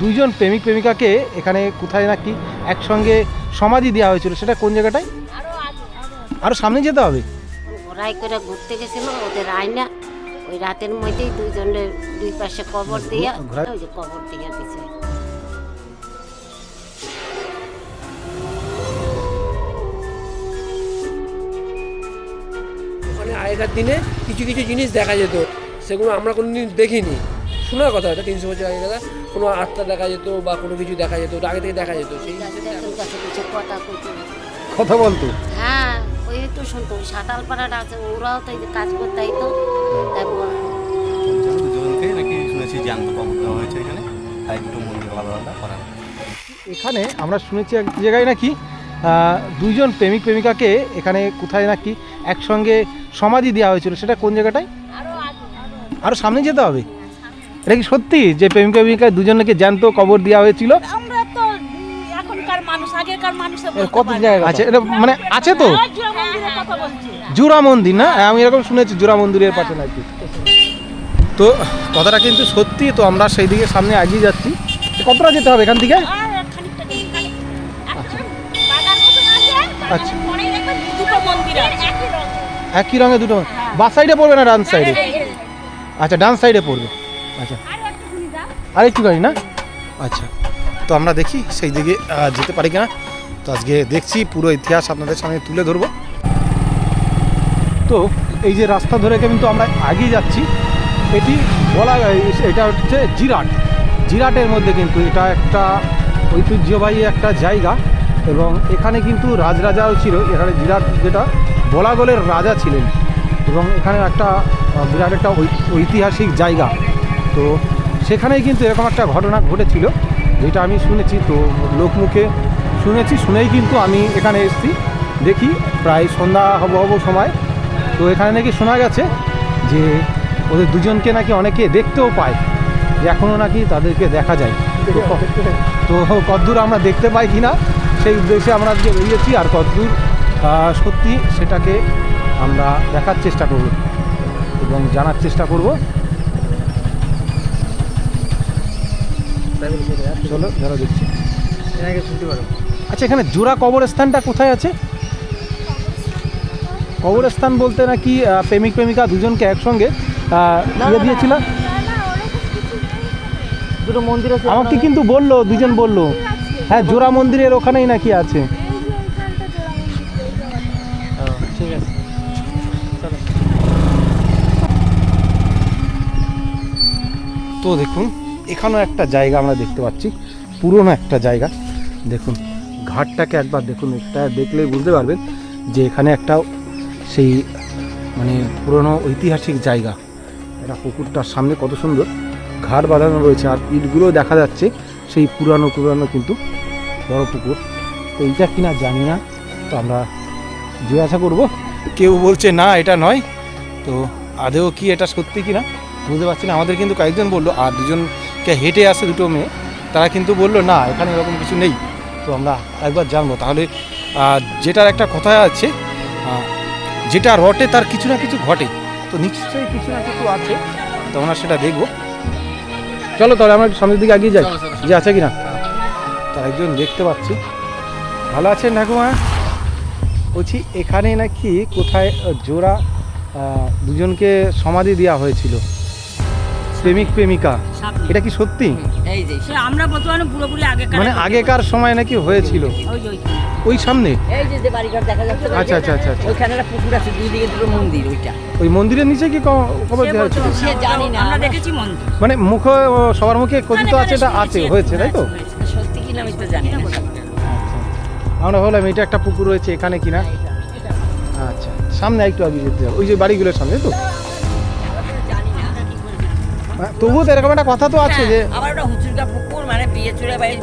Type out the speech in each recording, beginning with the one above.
দুইজন প্রেমিক প্রেমিকাকে এখানে কোথায় নাকি একসঙ্গে সমাধি দেওয়া হয়েছিল সেটা কোন জায়গাটায়? আরও সামনে যেতে হবে? ঘোরাই করে ঘুরতে গেছিল ওদের আয়না। ওই রাতের মধ্যেই দুইজনের দুই পাশে কবর দিয়া ওই যে কবর দিয়া দিছে। ওখানে আগেকার দিনে কিছু কিছু জিনিস দেখা যেত সেগুলো আমরা কোনো দিন দেখিনি। শোনার কথা এটা তিনশো বছর আগে কথা কোনো আত্মা দেখা যেত বা কোনো কিছু দেখা যেত ওটা আগে থেকে দেখা যেত সেই কথা বলতো হ্যাঁ ওই তো শুনতো সাঁতাল পাড়াটা আছে ওরাও তো কাজ করতে আইতো তাই বল- দুজনকে নাকি শুনেছি জ্যান্ত কবর হয়েছে এখানে তাই দুটো মন্দির আলাদা আলাদা করা এখানে আমরা শুনেছি এক জায়গায় নাকি আহ, দুইজন প্রেমিক প্রেমিকাকে এখানে কোথায় নাকি একসঙ্গে সমাধি দেওয়া হয়েছিল সেটা কোন জায়গাটায়? আরও সামনে যেতে হবে? এটা কি সত্যি যে প্রেমিক প্রেমিকা দুজনকে জ্যান্ত কবর দেওয়া হয়েছিল? আমরা তো এখনকার মানুষ আগেকার মানুষের কত জায়গা? আছে এটা মানে আছে তো? মন্দিরের কথা বলছি। জোড়া মন্দির না? আমি এরকম শুনেছি জোড়া মন্দিরের পাশে নাকি। তো কথাটা কিন্তু সত্যি তো আমরা সেই দিকে সামনে এগিয়ে যাচ্ছি। কতটা যেতে হবে এখান থেকে? আচ্ছা। একই রঙের। রঙে দুটো বাস সাইডে পড়বে না ডান সাইডে আচ্ছা ডান সাইডে পড়বে। আচ্ছা। আর একটু গাড়ি না? আচ্ছা। তো আমরা দেখি সেই দিকে যেতে পারি কিনা। তো আজকে দেখছি পুরো ইতিহাস আপনাদের সামনে তুলে ধরবো। তো এই যে রাস্তা ধরে কিন্তু আমরা এগিয়ে যাচ্ছি এটি বলা এটা হচ্ছে জিরাট। জিরাটের মধ্যে কিন্তু এটা একটা ঐতিহ্যবাহী একটা জায়গা এবং এখানে কিন্তু রাজরাজাও ছিল। এখানে জিরাট যেটা বলাগলের রাজা ছিলেন এবং এখানে একটা বিরাট একটা ঐতিহাসিক জায়গা। তো সেখানেই কিন্তু এরকম একটা ঘটনা ঘটেছিল, যেটা আমি শুনেছি, তো লোকমুখে শুনেছি, শুনেই কিন্তু আমি এখানে এসেছি, দেখি প্রায় সন্ধ্যা হব হব সময়, তো এখানে নাকি শোনা গেছে যে ওদের দুজনকে নাকি অনেকে দেখতেও পায়, যে এখনও নাকি তাদেরকে দেখা যায়। তো কদ্দূর আমরা দেখতে পাই কি না সেই উদ্দেশ্যে আমরা আজকে বেরিয়েছি, আর কদ্দূর সত্যি সেটাকে আমরা দেখার চেষ্টা করব এবং জানার চেষ্টা করব। আচ্ছা এখানে জোড়া কবরস্থানটা কোথায় আছে? কবরস্থান বলতে নাকি প্রেমিক প্রেমিকা দুজনকে একসঙ্গে ইয়ে দিয়েছিল? দুটো মন্দির আছে আমাকে কিন্তু বলল দুজন বলল। হ্যাঁ জোড়া মন্দিরের ওখানেই নাকি আছে। ঠিক আছে। তো দেখুন এখানেও একটা জায়গা আমরা দেখতে পাচ্ছি, পুরনো একটা জায়গা। দেখুন, ঘাটটাকে একবার দেখুন, এটা দেখলে বুঝতে পারবেন যে এখানে একটা সেই মানে পুরনো ঐতিহাসিক জায়গা। এটা পুকুরটার সামনে কত সুন্দর ঘাট বাঁধানো রয়েছে, আর ইটগুলো দেখা যাচ্ছে সেই পুরানো পুরানো কিন্তু বড় পুকুর। তো এইটা কিনা জানি না, তো আমরা জিজ্ঞাসা করব। কেউ বলছে, না, এটা নয়। তো আদেও কি এটা সত্যি কি না বুঝতে পারছি না। আমাদের কিন্তু কয়েকজন বলল, আর দুজনকে হেঁটে আসে দুটো মেয়ে তারা কিন্তু বলল না এখানে এরকম কিছু নেই। তো আমরা একবার জানব। তাহলে যেটার একটা কথা আছে যেটা রটে তার কিছু না কিছু ঘটে। তো নিশ্চয়ই কিছু না কিছু আছে তো আমরা সেটা দেখব। চলো তাহলে আমরা সামনের দিকে এগিয়ে যাই। যে আছে কি না তার একজন দেখতে পাচ্ছি। ভালো আছেন ঠাকুমা? বলছি এখানে নাকি কোথায় জোড়া দুজনকে সমাধি দেওয়া হয়েছিল? প্রেমিক প্রেমিকা। এটা কি সত্যি? এই যে। সে আমরা বর্তমানে পুরোপুরি আগেকার মানে আগেকার সময় নাকি হয়েছিল? ওই সামনে? এই যে যে বাড়িঘর দেখা যাচ্ছে আচ্ছা আচ্ছা আচ্ছা আচ্ছা। ওইখানে একটা পুকুর আছে দুই দিকে দুটো মন্দির ওইটা। ওই মন্দিরের নিচে কি ক- কবর দেওয়া হয়েছিল সে জানি না, আমরা আমরা- দেখেছি মন্দির। মানে মুখ সবার মুখে কথিত আছে এটা আছে হয়েছে তাই তো? সত্যি কিনা আমি তো জানি না। আমরা ভাবলাম এটা একটা পুকুর রয়েছে এখানে কিনা? আচ্ছা সামনে একটু আগে যেতে হবে ওই যে বাড়িগুলোর সামনে তো? হ্যাঁ, তবুও তো এরকম একটা কথা তো আছে যে আবার ওটা হুচুরকা পুকুর মানে বাড়ি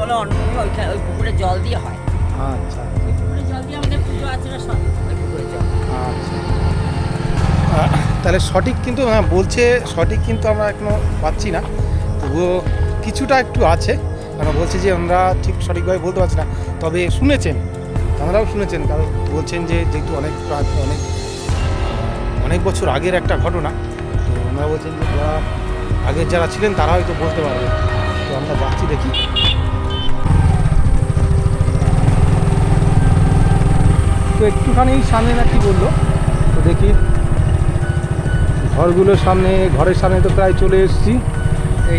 বলে অন্য ওইখানে ওই পুকুরে জল দিয়ে হয়। আচ্ছা। ওই পুকুরে জল দিয়ে আমাদের পুজো না সব ওই পুকুরে জল আচ্ছা। তাহলে সঠিক কিন্তু হ্যাঁ বলছে সঠিক কিন্তু আমরা এখনও পাচ্ছি না। তবুও কিছুটা একটু আছে আমরা বলছি যে আমরা ঠিক সঠিকভাবে বলতে পারছি না। তবে শুনেছেন আপনারাও শুনেছেন কারণ বলছেন যে যেহেতু অনেক অনেক অনেক বছর আগের একটা ঘটনা ওনারা বলছেন যে যারা আগের যারা ছিলেন তারা হয়তো বলতে পারবে। তো আমরা যাচ্ছি দেখি। তো একটুখানি সামনে না কি বলল তো দেখি। ঘরগুলোর সামনে ঘরের সামনে তো প্রায় চলে এসেছি।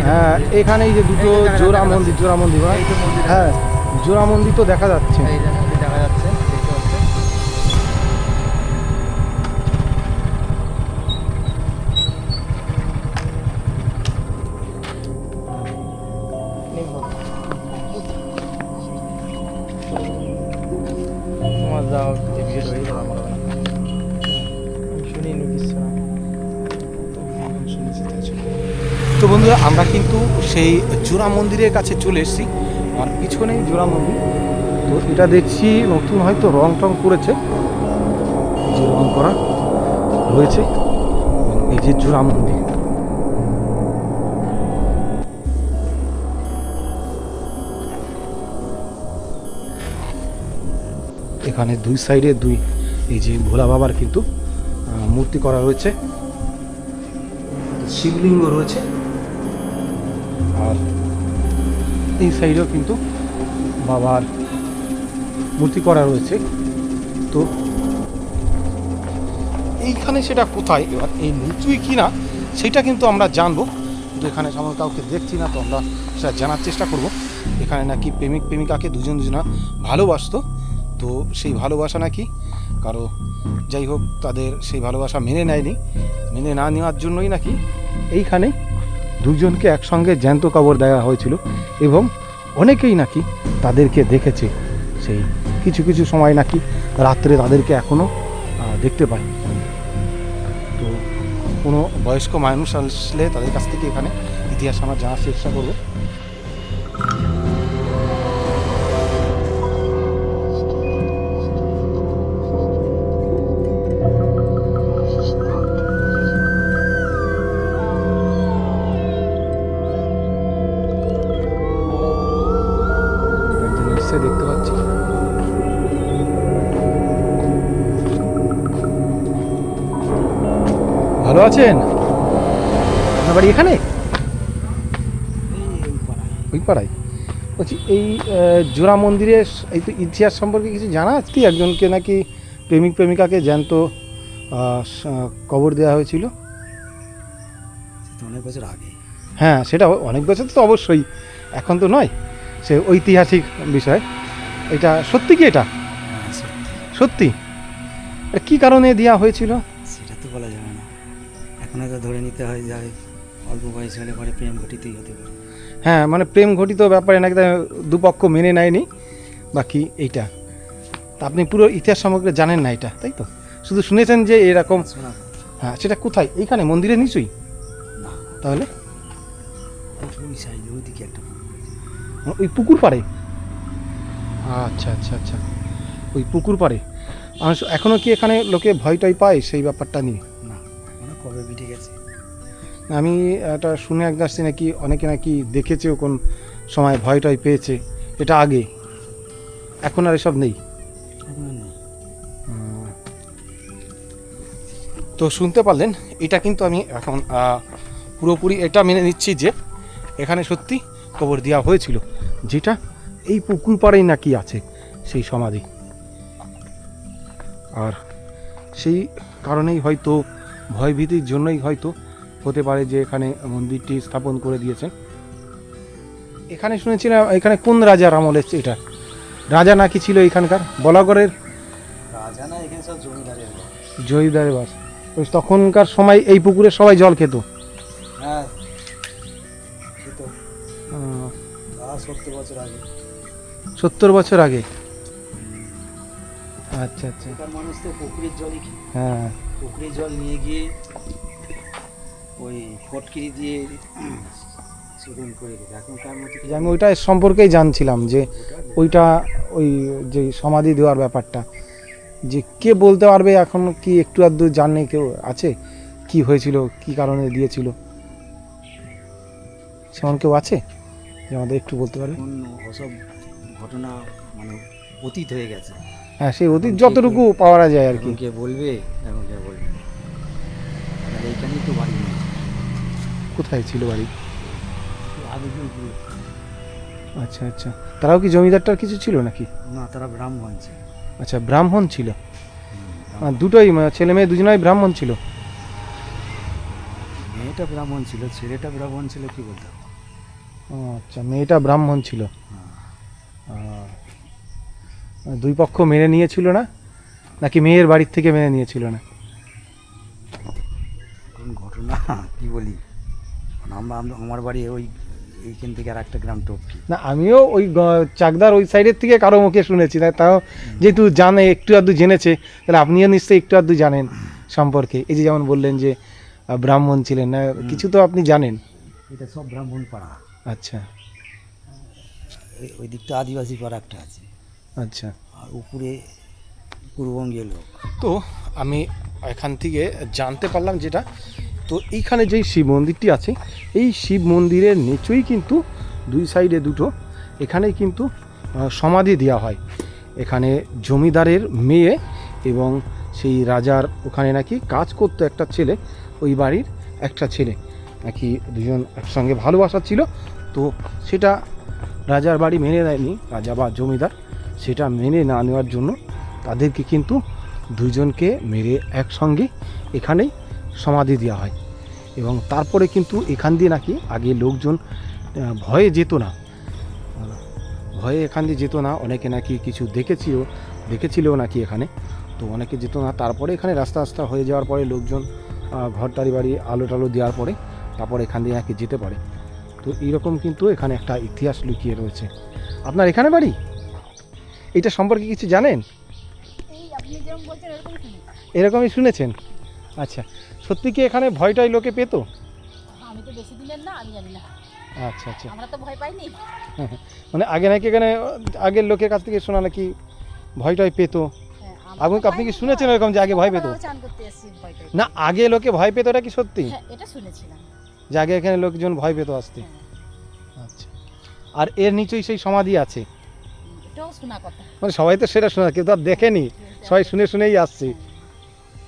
হ্যাঁ এখানে এই যে দুটো জোড়া মন্দির জোড়া মন্দির হয় হ্যাঁ জোড়া মন্দির তো দেখা যাচ্ছে। দেখা যাচ্ছে জোড়া মন্দিরের কাছে চলে এসেছি। আর পিছনেই জোড়া মন্দির। তো এটা দেখছি নতুন হয়তো রং টং করেছে। যে রং করা রয়েছে। এই যে জোড়া মন্দির। এখানে দুই সাইডে দুই এই যে ভোলা বাবার কিন্তু মূর্তি করা রয়েছে। শিবলিঙ্গ রয়েছে। আর এই সাইডেও কিন্তু বাবার মূর্তি করা রয়েছে। তো এইখানে সেটা কোথায়? এবার এই নিচুই কি না সেটা কিন্তু আমরা জানব। কিন্তু এখানে সামনে কাউকে দেখছি না, তো আমরা সেটা জানার চেষ্টা করব। এখানে নাকি প্রেমিক, প্রেমিকাকে দুজন দুজনা ভালোবাসতো। তো সেই ভালোবাসা নাকি কারও যাই হোক, তাদের সেই ভালোবাসা মেনে নেয়নি। মেনে না নেওয়ার জন্যই নাকি এইখানে দুজনকে একসঙ্গে জ্যান্ত কবর দেওয়া হয়েছিল এবং অনেকেই নাকি তাদেরকে দেখেছে। সেই কিছু কিছু সময় নাকি রাত্রে তাদেরকে এখনও দেখতে পায় তো কোনো বয়স্ক মানুষ আসলে তাদের কাছ থেকে এখানে ইতিহাস আমার জানার চেষ্টা করব। একজন দেখতে পাচ্ছি। ভালো আছেন? আপনার বাড়ি এখানে? ওই পাড়ায়। বলছি এই জোড়া মন্দিরের এই তো ইতিহাস সম্পর্কে কিছু জানা আছে? কি একজনকে নাকি প্রেমিক প্রেমিকাকে জ্যান্ত কবর দেওয়া হয়েছিল? অনেক বছর আগে। হ্যাঁ সেটা অনেক বছর তো অবশ্যই। এখন তো নয়। সে ঐতিহাসিক বিষয়। এটা সত্যি কি এটা? সত্যি। এটা কি কারণে দেওয়া হয়েছিল? সেটা তো বলা যাবে না। এখন হয়তো ধরে নিতে হয় যে অল্প বয়স হলে পরে প্রেম ঘটিতেই হতে পারে। হ্যাঁ মানে প্রেম ঘটিত ব্যাপারে নাকি তা দুপক্ষ মেনে নেয়নি। বাকি এইটা। তা আপনি পুরো ইতিহাস সমগ্রে জানেন না এটা তাই তো? শুধু শুনেছেন যে এরকম হ্যাঁ সেটা কোথায়? এইখানে মন্দিরে নিচুই তাহলে? ওই সাইডে ওইদিকে একটা ওই পুকুর পাড়ে। আচ্ছা আচ্ছা আচ্ছা। ওই পুকুর পাড়ে। এখনও কি এখানে লোকে ভয় টয় পায় সেই ব্যাপারটা নিয়ে? না কবে গেছে? আমি এটা শুনে এক আসছি নাকি অনেকে নাকি দেখেছেও কোন সময় ভয় টয় পেয়েছে। এটা আগে। এখন আর এসব নেই। তো শুনতে পারলেন এটা কিন্তু আমি এখন পুরোপুরি এটা মেনে নিচ্ছি যে এখানে সত্যি কবর দেওয়া হয়েছিল। যেটা এই পুকুর পাড়েই নাকি আছে সেই সমাধি। আর সেই কারণেই হয়তো ভয়ভীতির জন্যই হয়তো হতে পারে যে এখানে মন্দিরটি স্থাপন করে দিয়েছেন এখানে শুনেছিলাম এখানে কোন রাজার আমল এটা? রাজা নাকি ছিল এখানকার? বলাগড়ের? রাজা না এখানে সব জমিদারের ঘর। জয়ীদারে বাস। ওই তখনকার সময় এই পুকুরে সবাই জল খেত। হ্যাঁ সত্তর বছর আগে। আচ্ছা আচ্ছা। মানুষ তো পুকুরের জলই হ্যাঁ। পুকুরের জল নিয়ে গিয়ে ওই ফটকিরি দিয়ে শোধন করে দেবে এখনকার মতো আমি ওইটা সম্পর্কেই জানছিলাম যে ওইটা ওই যে সমাধি দেওয়ার ব্যাপারটা। যে কে বলতে পারবে এখন কি একটু আধটু জানে কেউ আছে? কি হয়েছিল কি কারণে দিয়েছিল? সেমন কেউ আছে? যে আমাদের একটু বলতে পারবে? ঘটনা মানে অতীত হয়ে গেছে। হ্যাঁ সেই অতীত যতটুকু পাওয়া যায় আর কি। কে বলবে? এখন কে বলবে? এইখানেই তো বাড়ি কোথায় ছিল বাড়ি? আচ্ছা আচ্ছা। তারাও কি জমিদারটার কিছু ছিল নাকি? না তারা ব্রাহ্মণ ছিল। আচ্ছা ব্রাহ্মণ ছিল? দুটোই ছেলে মেয়ে দুজনাই ব্রাহ্মণ ছিল? মেয়েটা ব্রাহ্মণ ছিল ছেলেটা ব্রাহ্মণ ছিল কি বলতে আচ্ছা মেয়েটা ব্রাহ্মণ ছিল। আহ, দুই পক্ষ মেনে নিয়েছিল না নাকি মেয়ের বাড়ির থেকে মেনে নিয়েছিল না? ঘটনা? কি বলি? আমরা আমরা- বাড়ি ওই এইখান থেকে আর একটা গ্রাম টপকি। না আমিও ওই চাকদার ওই সাইডের থেকে কারও মুখে শুনেছি তাই তাও যেহেতু জানে একটু আধটু জেনেছে তাহলে আপনিও নিশ্চয়ই একটু আধটু জানেন সম্পর্কে। এই যে যেমন বললেন যে ব্রাহ্মণ ছিলেন না কিছু তো আপনি জানেন। এটা সব ব্রাহ্মণ পাড়া আচ্ছা। ওই- দিকটা আদিবাসী পাড়া একটা আছে। আচ্ছা। আর উপরে পূর্ববঙ্গের লোক। তো আমি এখান থেকে জানতে পারলাম যেটা। তো এইখানে যেই শিব মন্দিরটি আছে এই শিব মন্দিরের নিচেই কিন্তু দুই সাইডে দুটো এখানেই কিন্তু সমাধি দেওয়া হয়। এখানে জমিদারের মেয়ে এবং সেই রাজার ওখানে নাকি কাজ করতো একটা ছেলে ওই বাড়ির একটা ছেলে। নাকি দুজন একসঙ্গে ভালোবাসা ছিল। তো সেটা রাজার বাড়ি মেনে নেয়নি, রাজা বা জমিদার, সেটা মেনে না নেওয়ার জন্য তাদেরকে কিন্তু দুইজনকে মেরে একসঙ্গে এখানেই সমাধি দেওয়া হয়। এবং তারপরে কিন্তু এখান দিয়ে নাকি আগে লোকজন ভয়ে যেত না। ভয়ে এখান দিয়ে যেত না, অনেকে নাকি কিছু দেখেছিল দেখেছিল নাকি এখানে। তো অনেকে যেত না, তারপরে এখানে রাস্তা রাস্তা হয়ে যাওয়ার পরে লোকজন ঘর টারি বাড়ি, আলো টালো দেওয়ার পরে তারপর এখান দিয়ে নাকি যেতে পারে। তো এইরকম কিন্তু এখানে একটা ইতিহাস লুকিয়ে রয়েছে। আপনার এখানে বাড়ি? এটা সম্পর্কে কিছু জানেন? এরকমই শুনেছেন? আচ্ছা সত্যি কি এখানে ভয়টাই লোকে পেত? আমি তো বেশি দিনের না আমি জানি না। আচ্ছা আচ্ছা। আমরা তো ভয় পাইনি। মানে আগে নাকি এখানে আগের লোকের কাছ থেকে শোনা নাকি ভয়টাই পেত? হ্যাঁ, আমরা আপনি কি শুনেছেন এরকম যে আগে ভয় পেত। না আগে লোকে ভয় পেত এটা কি সত্যি? হ্যাঁ এটা শুনেছিলাম। যে আগে এখানে লোকজন ভয় পেত আসতে। হ্যাঁ। আর এর নিচেই সেই সমাধি আছে। এটাও শোনা কথা। মানে সবাই তো সেটা শোনা কেউ তো আর দেখেনি। সবাই শুনে শুনেই আসছে।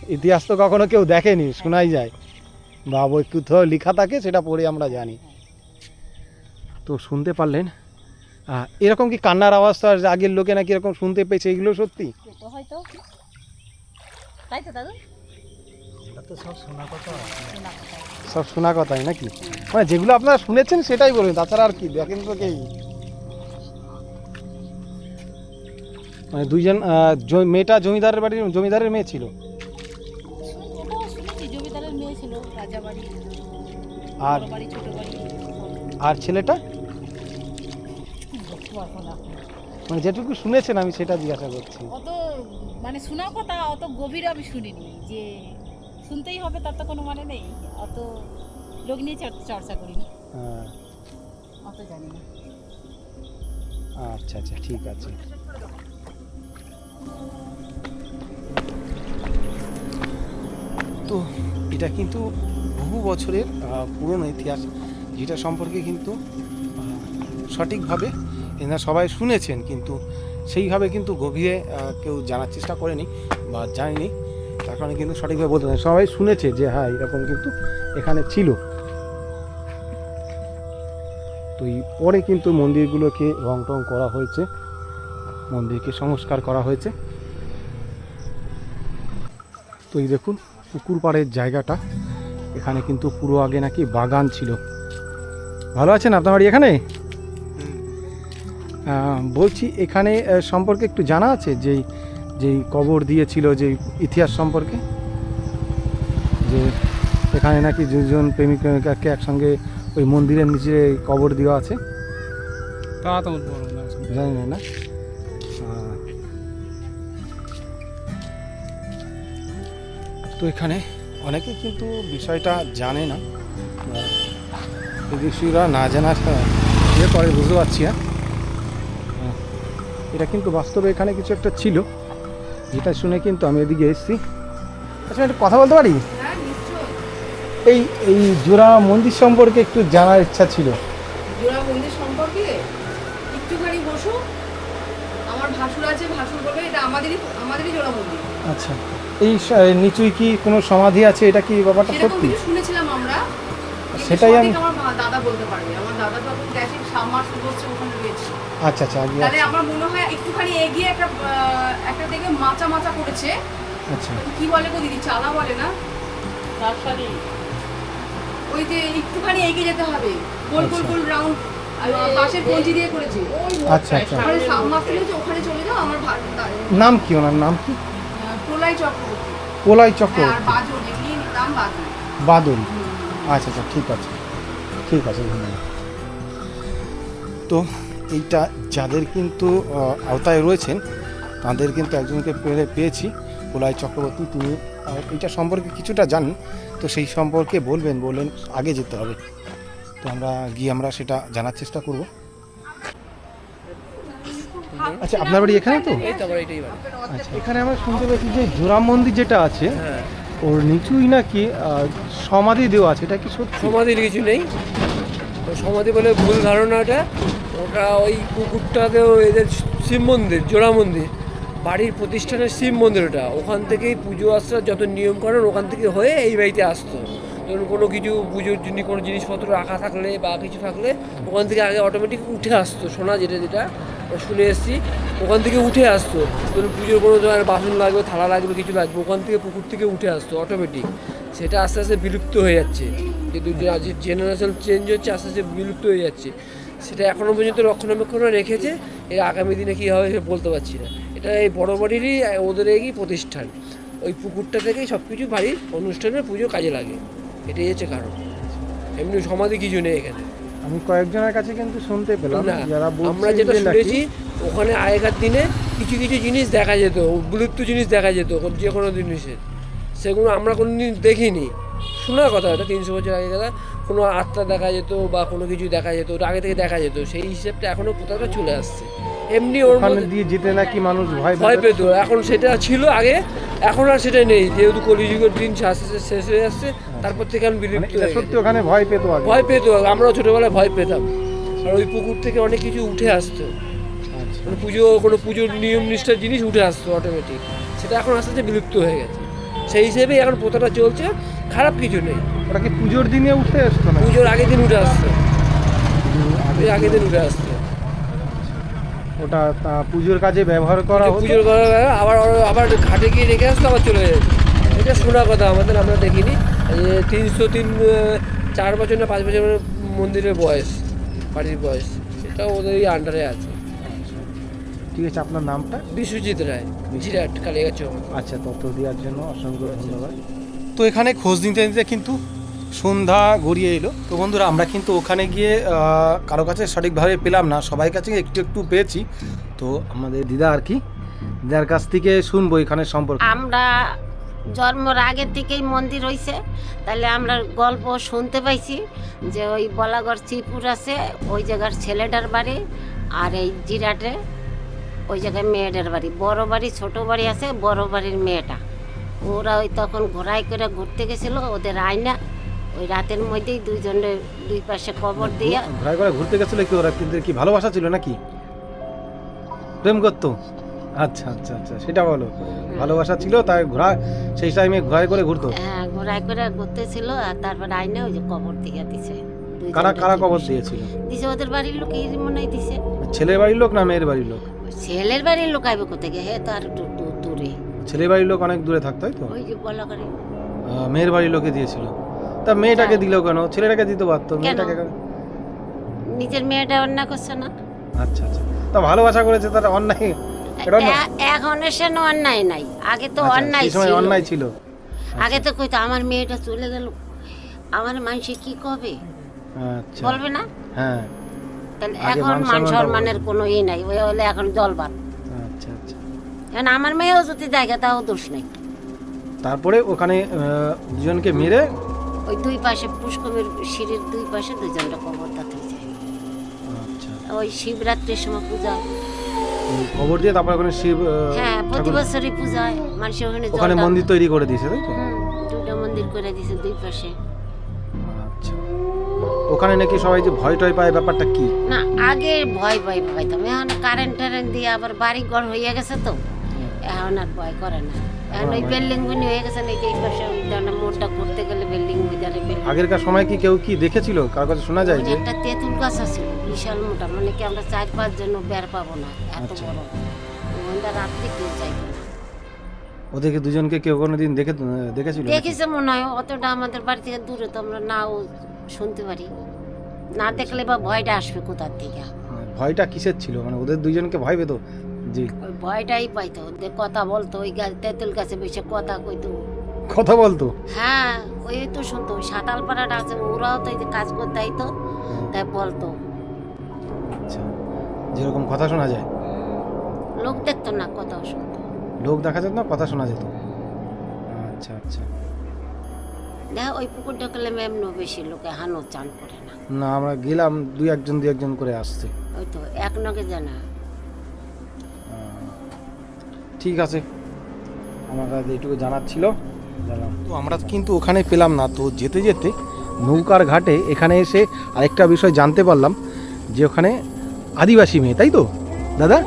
ইতিহাস তো কখনো কেউ দেখেনি শোনাই যায়। বা বই কোথাও লেখা থাকে সেটা পড়ে আমরা জানি। তো শুনতে পারলেন? আহ, এরকম কি কান্নার আওয়াজ তো আর আগের লোকে নাকি এরকম শুনতে পেয়েছে এগুলো সত্যি? তো তাই তো দাদু? তো সব শোনা কথা। সব শোনা কথাই নাকি? মানে যেগুলো আপনারা শুনেছেন সেটাই বলবেন তাছাড়া আর কি, দেখেন তো কেই। মানে দুইজন মেয়েটা জমিদারের বাড়ির, জমিদারের মেয়ে ছিল? আর আর ছেলেটা। মানে যেটুকু শুনেছেন আমি সেটা জিজ্ঞাসা করছি। অত মানে শোনা কথা অত গভীর আমি শুনিনি যে শুনতেই হবে তার তো কোনো মানে নেই। অত লোক নিয়ে চর্চা করি না হ্যাঁ, অত জানি না। আচ্ছা আচ্ছা ঠিক আছে। তো এটা কিন্তু বহু বছরের পুরনো ইতিহাস। যেটা সম্পর্কে কিন্তু সঠিকভাবে এনারা সবাই শুনেছেন কিন্তু সেইভাবে কিন্তু গভীরে কেউ জানার চেষ্টা করেনি বা জানেনি। কারণে কিন্তু সঠিকভাবে বলতে পারেন। সবাই শুনেছে যে হ্যাঁ এরকম কিন্তু এখানে ছিল। তো এই পরে কিন্তু মন্দিরগুলোকে রং টং করা হয়েছে মন্দিরকে সংস্কার করা হয়েছে। তো এই দেখুন পুকুর পাড়ের জায়গাটা এখানে কিন্তু পুরো আগে নাকি বাগান ছিল। ভালো আছেন আপনার বাড়ি এখানে? বলছি এখানে সম্পর্কে একটু জানা আছে যেই যেই কবর দিয়েছিল যে ইতিহাস সম্পর্কে যে এখানে নাকি দুজন প্রেমিক প্রেমিকাকে একসঙ্গে ওই মন্দিরের নিচে কবর দেওয়া আছে। তা তো জানি না। না তো এখানে অনেকে কিন্তু বিষয়টা জানে না। বিদেশিরা না জানার ইয়ে করে বুঝতে পারছি না। এটা কিন্তু বাস্তবে এখানে কিছু একটা ছিল। যেটা শুনে কিন্তু আমি এদিকে এসেছি। আচ্ছা একটু কথা বলতে পারি? এই এই জোড়া মন্দির সম্পর্কে একটু জানার ইচ্ছা ছিল। জোড়া মন্দির সম্পর্কে? একটুখানি বসো। আমার ভাসুর আছে ভাসুর বলবে এটা আমাদেরই আমাদেরই জোড়া মন্দির। আচ্ছা। এই নিচুই কি কোনো সমাধি আছে? এটা কি ব্যাপারটা সত্যি? শুনেছিলাম আমরা। সেটাই আমি আমার দাদা বলতে পারবে আমার দাদা তখন গেছে হচ্ছে ওখানে আচ্ছা আচ্ছা আগে তাহলে আমার মনে হয় একটুখানি এগিয়ে একটা একটা দেখে মাচা মাচা করেছে। আচ্ছা। কি বলে গো দিদি? চালা বলে না? ওই যে একটুখানি এগিয়ে যেতে হবে। গোল গোল গোল রাউন্ড। বাঁশের কঞ্চি দিয়ে করেছে। আচ্ছা আচ্ছা। ওখানে চলে যাও আমার নাম কি ওনার? নাম কি? প্রলয় চক্রবর্তী। পোলাই হ্যাঁ, আর চক্রবর্তী। বাজন এমনি নাম বাজন বাদল আচ্ছা আচ্ছা ঠিক আছে। ঠিক আছে ধন্যবাদ। তো এইটা যাদের কিন্তু আওতায় রয়েছেন তাদের কিন্তু একজনকে পেয়ে পেয়েছি পোলাই চক্রবর্তী। তিনি এইটা সম্পর্কে কিছুটা জানেন তো সেই সম্পর্কে বলবেন বললেন আগে যেতে হবে। তো আমরা গিয়ে আমরা সেটা জানার চেষ্টা করব। আচ্ছা আপনার বাড়ি এখানে তো? আচ্ছা এখানে আমরা শুনতে পেয়েছি যে জোরাম মন্দির যেটা আছে হ্যাঁ। ওর নিচুই নাকি সমাধি দেওয়া আছে এটা কি সত্যি? সমাধির কিছু নেই। সমাধি বলে ভুল ধারণাটা, ওটা ওই পুকুরটাতেও এদের শিব মন্দির, জোড়া মন্দির, বাড়ির প্রতিষ্ঠানের শিব মন্দির ওটা ওখান থেকেই পুজো আসার যত নিয়ম করেন ওখান থেকে হয়ে এই বাড়িতে আসতো। ধরুন কোনো কিছু পুজোর জন্য কোনো জিনিসপত্র রাখা থাকলে বা কিছু থাকলে ওখান থেকে আগে অটোমেটিক উঠে আসতো শোনা যেটা যেটা শুনে এসেছি, ওখান থেকে উঠে আসতো। ধরুন পুজোর কোনো ধরনের বাসন লাগবে, থালা লাগবে, কিছু লাগবে, ওখান থেকে পুকুর থেকে উঠে আসতো অটোমেটিক সেটা আস্তে আস্তে বিলুপ্ত হয়ে যাচ্ছে। যেহেতু জেনারেশন চেঞ্জ হচ্ছে আস্তে আস্তে বিলুপ্ত হয়ে যাচ্ছে। সেটা এখনও পর্যন্ত রক্ষণাবেক্ষণ রেখেছে এর আগামী দিনে কী হবে সে বলতে পারছি না। এটা এই বড় বাড়িরই ওদের এই প্রতিষ্ঠান। ওই পুকুরটা থেকেই সব কিছু বাড়ির অনুষ্ঠানের পুজো কাজে লাগে। এটাই হচ্ছে কারণ। এমনি সমাধি কিছু নেই এখানে। আমি কয়েকজনের কাছে কিন্তু শুনতে পেলাম না যারা আমরা যেটা শুনেছি ওখানে আগেকার দিনে কিছু কিছু জিনিস দেখা যেত বিলুপ্ত জিনিস দেখা যেত যে কোনো জিনিসের। সেগুলো আমরা কোনো দিন দেখিনি। শোনার কথা ওটা তিনশো বছর আগে কথা কোনো আত্মা দেখা যেত বা কোনো কিছু দেখা যেত ওটা আগে থেকে দেখা যেত সেই হিসেবটা এখনও কোথাও চলে আসছে। এমনি ওর দিয়ে যেতে নাকি মানুষ ভয় ভয় পেত। এখন সেটা ছিল আগে এখন আর সেটা নেই। যেহেতু কলিযুগের দিন আস্তে শেষ হয়ে যাচ্ছে তারপর থেকে আমি মানে বিলুপ্ত সত্যি ওখানে ভয় পেত ভয় পেত আমরাও ছোটোবেলায় ভয় পেতাম। আর ওই পুকুর থেকে অনেক কিছু উঠে আসতো। আচ্ছা। পুজো কোনো পুজোর নিয়ম নিষ্ঠার জিনিস উঠে আসতো অটোমেটিক সেটা এখন আস্তে আস্তে বিলুপ্ত হয়ে গেছে। সেই হিসেবে এখন প্রথাটা চলছে খারাপ কিছু নেই। ওটা কি পুজোর দিনে উঠে আসতো না পুজোর আগের দিন উঠে আসতো। আগের দিন উঠে আসতো। ওটা তা পুজোর কাজে ব্যবহার করা পুজোর আগে আবার আবার ঘাটে গিয়ে রেখে আসতো আবার চলে যেত এটা শোনা কথা আমাদের আমরা দেখিনি। তিনশো তিন চার বছর না পাঁচ বছর মন্দিরের বয়স বাড়ির বয়স সেটা ওদের আন্ডারে আছে। ঠিক আছে আপনার নামটা? বিশ্বজিৎ রায় জিরাট কালিয়াগা চৌক আচ্ছা তথ্য দেওয়ার জন্য অসংখ্য ধন্যবাদ। তো এখানে খোঁজ নিতে নিতে কিন্তু সন্ধ্যা গড়িয়ে এলো। তো বন্ধুরা আমরা কিন্তু ওখানে গিয়ে কারও কাছে সঠিকভাবে পেলাম না সবাই কাছে একটু একটু পেয়েছি। তো আমাদের দিদা আর কি দিদার কাছ থেকে শুনব এখানে সম্পর্কে। আমরা জন্মর আগে থেকেই মন্দির হয়েছে তাহলে আমরা গল্প শুনতে পাইছি যে ওই বলাগড় শ্রীপুর আছে ওই জায়গার ছেলেটার বাড়ি আর এই জিরাটে। ওই জায়গায় মেয়েটার বাড়ি। বড় বাড়ি ছোট বাড়ি আছে বড় বাড়ির মেয়েটা। ওরা ওই তখন ঘোড়ায় করে ঘুরতে গেছিল ওদের আয়না। ওই রাতের মধ্যেই দুইজনের দুই পাশে কবর দিয়ে ঘোরায় করে ঘুরতে গেছিল কি ওরা? কিন্তু কি ভালোবাসা ছিল নাকি? প্রেম করতো? আচ্ছা আচ্ছা আচ্ছা সেটা বলো। ভালোবাসা ছিল তাই ঘোরা সেই টাইমে ঘোরায় করে ঘুরতো? হ্যাঁ ঘোড়ায় করে ঘুরতেছিল আর তারপর আয়না ওই যে কবর দিয়ে দিছে। কারা কারা কবর দিয়েছিল? দিছে ওদের বাড়ির লোকই মনে হয় দিছে। ছেলের বাড়ির লোক না মেয়ের বাড়ির লোক? ছেলের বাড়ির লোক আইবে কোথেকে হে তো আর একটু দূ- দূরে। ছেলের বাড়ির লোক অনেক দূরে থাকতো তাই তো? ওই যে বলা করে। আহ, মেয়ের বাড়ির লোকে দিয়েছিল। তা মেয়েটাকে দিল কেন? ছেলেটাকে দিতে পারতো মেয়েটাকে কেন? নিজের মেয়েটা অন্যায় করছে না? আচ্ছা আচ্ছা। তা ভালোবাসা করেছে তার অন্যায় এটা অন্যায়? এ- এখন এসে না অন্যায় নাই। আগে তো আচ্ছা, অন্যায় সেই সময় ছিল। অন্যায় ছিল। আগে তো কইতো আমার মেয়েটা চলে গেল। আমার মানুষে কি কবে আচ্ছা। বলবে না? হ্যাঁ। তাহলে এখন মান মান সম্মানের কোনো ই নাই ওই হলে এখন জলবাদ আচ্ছা আচ্ছা। এখন আমার মেয়েও যদি দেখে তাও দোষ নেই। তারপরে ওখানে দুজনকে মেরে ওই দুই পাশে পুষ্কমের সিঁড়ির দুই পাশে দুজনটা কবর দাঁত হয়ে যায় আচ্ছা। ওই শিবরাত্রির সময় পূজা। খবর দিয়ে তারপরে ওখানে শিব হ্যাঁ প্রতি বছরই পূজা হয়। মানুষের ওখানে ওখানে মন্দির তৈরি করে দিয়েছে তাই তো? দুটো মন্দির করে দিয়েছে দুই পাশে। ওখানে নাকি সবাই যে ভয় টয় পায় ব্যাপারটা কি? না আগে ভয় ভয় পাইতাম। এখন কারেন্ট টারেন্ট দিয়ে আবার বাড়ি ঘর হয়ে গেছে তো। এখন আর ভয় করে না। এখন ওই বিল্ডিং বুনি হয়ে গেছে নাকি এই পাশে দাঁড়া মোড়টা করতে গেলে বিল্ডিং বুঝারে বিল্ডিং আগেরকার সময় কি কেউ কি দেখেছিল? কার কাছে শোনা যায় যে? একটা তেঁতুল গাছ আছে বিশাল মোটা। মানে কি আমরা চার পাঁচ জন বের পাবো না এত আচ্ছা। বড়। ওইটা রাত্রে কেউ চাইবে না। ওদেরকে দুজনকে কেউ কোনোদিন দেখে দেখেছিল দেখেছে মনে হয় অতটা আমাদের বাড়ি থেকে দূরে তো আমরা নাও শুনতে পারি। না দেখলে বা ভয়টা আসবে কোথার থেকে? ভয়টা কিসের ছিল? মানে ওদের দুইজনকে ভয় পেতো? যে ওই ভয়টাই পাইতো। ওদের কথা বলতো ওই গাছ তেঁতুল গাছে বসে কথা কইতো। কথা বলতো? হ্যাঁ ওই তো শুনতো। ওই সাঁতাল পাড়াটা আছে ওরাও তো এই যে কাজ করতে আইতো তাই বলতো। আচ্ছা যেরকম কথা শোনা যায়। লোক দেখতো না কথাও শুনতো। লোক দেখা যেত না কথা শোনা যেত। আচ্ছা আচ্ছা। দেখ ওই পুকুরটা করলে এমন বেশি লোকে হানো চান করে না। না আমরা গেলাম দুই একজন দুই একজন করে আসছে। ওই তো এক নগে জানা। ঠিক আছে। আমার কাছে এইটুকু জানার ছিল জানলাম। তো আমরা কিন্তু ওখানে পেলাম না তো যেতে যেতে নৌকার ঘাটে এখানে এসে আরেকটা বিষয় জানতে পারলাম যে ওখানে আদিবাসী মেয়ে তাই তো? দাদা?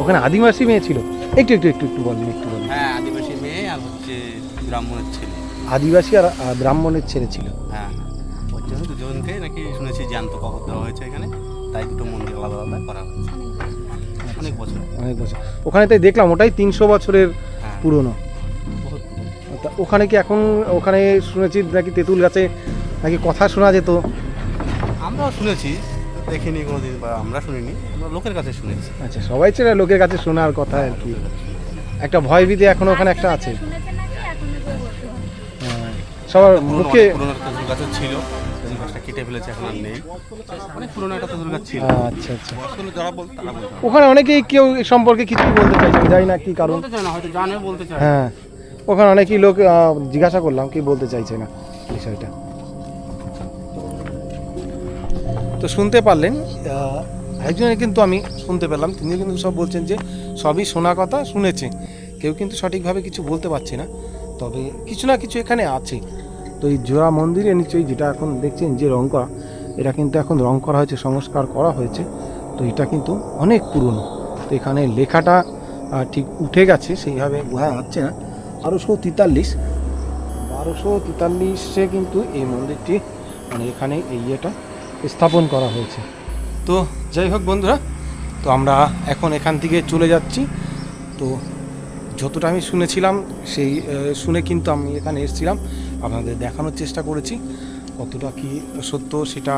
ওখানে আদিবাসী মেয়ে ছিল। একটু একটু একটু একটু বলুন একটু বলুন। হ্যাঁ আদিবাসী মেয়ে আর হচ্ছে ব্রাহ্মণের ছেলে। আদিবাসী আর ব্রাহ্মণের ছেলে ছিল। হ্যাঁ হ্যাঁ। দুজনকে নাকি শুনেছি জ্যান্ত কবর দেওয়া হয়েছে এখানে। তাই দুটো মন্দির আলাদা আলাদা করা হয়েছে। অনেক বছর। অনেক বছর। ওখানে তাই দেখলাম ওটাই তিনশো বছরের হ্যাঁ। পুরনো। তা ওখানে কি এখন ওখানে শুনেছি নাকি তেঁতুল গাছে নাকি কথা শোনা যেত? আমরাও শুনেছি দেখিনি কোনোদিন বা আমরা শুনিনি আমরা লোকের কাছে শুনেছি। আচ্ছা সবাই ছেড়ে লোকের কাছে শোনার কথা আর কি। একটা ভয় ভীতি এখন ওখানে একটা আছে। হ্যাঁ, সবার মুখে গাছও ছিল। তেঁতুল গাছটা কেটে ফেলেছে এখন আর নেই। অনেক পুরনো একটা তেঁতুল গাছ ছিল। আচ্ছা আচ্ছা। বয়স্ক যারা বলতো তারা বলতো ওখানে অনেকেই কেউ সম্পর্কে কিছুই বলতে চাইছে না, জানি না কি কারণ। বলতে চায় না হয়তো জানে বলতে চায়। না। হ্যাঁ। ওখানে অনেকেই লোক আহ, জিজ্ঞাসা করলাম কি বলতে চাইছে না বিষয়টা। তো শুনতে পারলেন আহ, একজনের কিন্তু আমি শুনতে পেলাম তিনি কিন্তু সব বলছেন যে সবই শোনা কথা শুনেছে। কেউ কিন্তু সঠিকভাবে কিছু বলতে পারছে না। তবে কিছু না কিছু এখানে আছে। তো এই জোড়া মন্দিরে নিশ্চয়ই যেটা এখন দেখছেন যে রং করা এটা কিন্তু এখন রং করা হয়েছে, সংস্কার করা হয়েছে। তো এটা কিন্তু অনেক পুরনো। তো এখানে লেখাটা ঠিক উঠে গেছে, সেইভাবে বোঝা যাচ্ছে না। বারোশো তেতাল্লিশ, বারোশো তেতাল্লিশে কিন্তু এই মন্দিরটি মানে এখানে এই ইয়েটা স্থাপন করা হয়েছে। তো যাই হোক বন্ধুরা, তো আমরা এখন এখান থেকে চলে যাচ্ছি। তো যতটা আমি শুনেছিলাম, সেই শুনে কিন্তু আমি এখানে এসেছিলাম। আপনাদের দেখানোর চেষ্টা করেছি, কতটা কি সত্য সেটা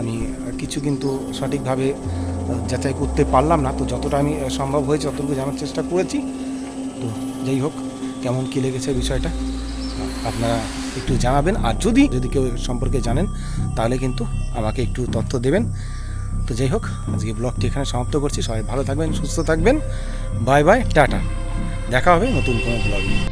আমি কিছু কিন্তু সঠিকভাবে যাচাই করতে পারলাম না। তো যতটা আমি সম্ভব হয়েছে ততটুকু জানার চেষ্টা করেছি। তো যাই হোক, কেমন কী লেগেছে বিষয়টা আপনারা একটু জানাবেন। আর যদি যদি কেউ সম্পর্কে জানেন, তাহলে কিন্তু আমাকে একটু তথ্য দেবেন। তো যাই হোক, আজকে ব্লগটি এখানে সমাপ্ত করছি। সবাই ভালো থাকবেন, সুস্থ থাকবেন। বাই বাই, টাটা। দেখা হবে নতুন কোনো ব্লগে।